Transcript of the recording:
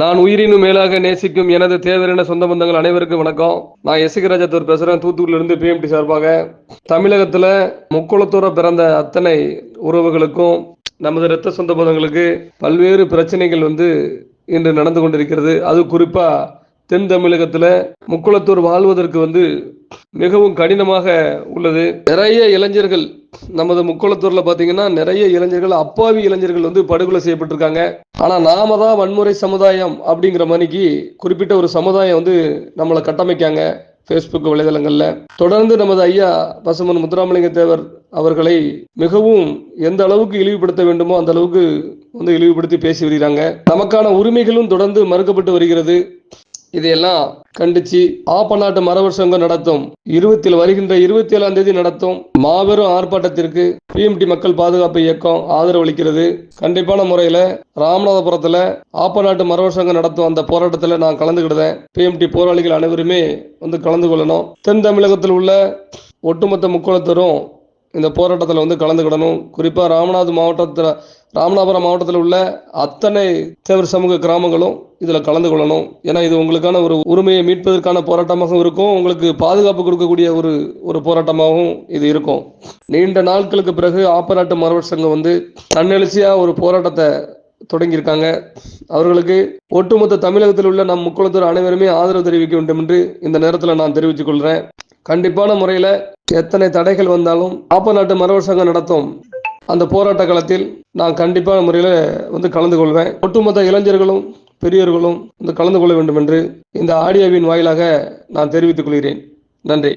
நான் உயிரினும் மேலாக நேசிக்கும் எனது தேவரின சொந்த பந்தங்கள் அனைவருக்கும் வணக்கம். நான் எசிகராஜத்தூர் பேசுறேன் தூத்துக்குடியில இருந்து பிஎம்டி சார்பாக தமிழகத்துல முக்குளத்தூர பிறந்த அத்தனை உறவுகளுக்கும் நமது இரத்த சொந்த பந்தங்களுக்கு பல்வேறு பிரச்சனைகள் வந்து இன்று நடந்து கொண்டிருக்கிறது. அது குறிப்பா தென் தமிழகத்துல முக்குளத்தூர் வாழ்வதற்கு வந்து மிகவும் கடினமாக உள்ளது. நிறைய இளைஞர்கள் நமது முக்குளத்தூர்ல பாத்தீங்கன்னா நிறைய இளைஞர்கள் அப்பாவி இளைஞர்கள் வந்து படுகொலை செய்யப்பட்டிருக்காங்க. ஆனா நாம தான் வன்முறை சமுதாயம் அப்படிங்கிற மணிக்கு குறிப்பிட்ட ஒரு சமுதாயம் வந்து நம்மளை கட்டமைக்காங்க ஃபேஸ்புக் வலைதளங்கள்ல. தொடர்ந்து நமது ஐயா பசுமன் முத்துராமலிங்க தேவர் அவர்களை மிகவும் எந்த அளவுக்கு இழிவுபடுத்த வேண்டுமோ அந்த அளவுக்கு வந்து இழிவுபடுத்தி பேசி வருகிறாங்க. நமக்கான உரிமைகளும் தொடர்ந்து மறுக்கப்பட்டு வருகிறது. இதையெல்லாம் கண்டிச்சு ஆப்பநாட்டு மரவர் சங்கம் நடத்தும். இருபத்தில் வருகின்ற இருபத்தி ஏழாம் தேதி நடத்தும். மாபெரும் ஆர்ப்பாட்டத்திற்கு பிஎம்டி மக்கள் பாதுகாப்பு இயக்கம் ஆதரவு அளிக்கிறது. கண்டிப்பான முறையில ராமநாதபுரத்துல ஆப்பநாட்டு மரவர் சங்கம் நடத்தும் அந்த போராட்டத்துல நான் கலந்துக்கிடுதேன் பிஎம்டி போராளிகள் அனைவருமே வந்து கலந்து கொள்ளணும். தென் தமிழகத்தில் உள்ள ஒட்டுமொத்த முக்கோணத்தரும் இந்த போராட்டத்தில் வந்து கலந்துக்கிடணும். குறிப்பாக ராமநாத மாவட்டத்தில் ராமநாதபுரம் மாவட்டத்தில் உள்ள அத்தனை தேவர் சமூக கிராமங்களும் இதில் கலந்து கொள்ளணும் ஏன்னா இது உங்களுக்கான ஒரு உரிமையை மீட்பதற்கான போராட்டமாகவும் இருக்கும். உங்களுக்கு பாதுகாப்பு கொடுக்கக்கூடிய ஒரு ஒரு போராட்டமாகவும் இது இருக்கும். நீண்ட நாட்களுக்கு பிறகு ஆப்பநாட்டு மரவர் சங்கம் வந்து தன்னெழுச்சியாக ஒரு போராட்டத்தை தொடங்கியிருக்காங்க. அவர்களுக்கு ஒட்டுமொத்த தமிழகத்தில் உள்ள நம் முக்குளத்தூர் அனைவருமே ஆதரவு தெரிவிக்க வேண்டும் என்று இந்த நேரத்தில் நான் தெரிவித்துக் கொள்கிறேன் கண்டிப்பான முறையில் எத்தனை தடைகள் வந்தாலும் ஆப்ப நாட்டு மரவர் சங்கம் நடத்தும் அந்த போராட்ட காலத்தில் நான் கண்டிப்பான முறையில் வந்து கலந்து கொள்வேன். ஒட்டுமொத்த இளைஞர்களும் பெரியவர்களும் வந்து கலந்து கொள்ள வேண்டும் என்று இந்த ஆடியோவின் வாயிலாக நான் தெரிவித்துக் கொள்கிறேன். நன்றி.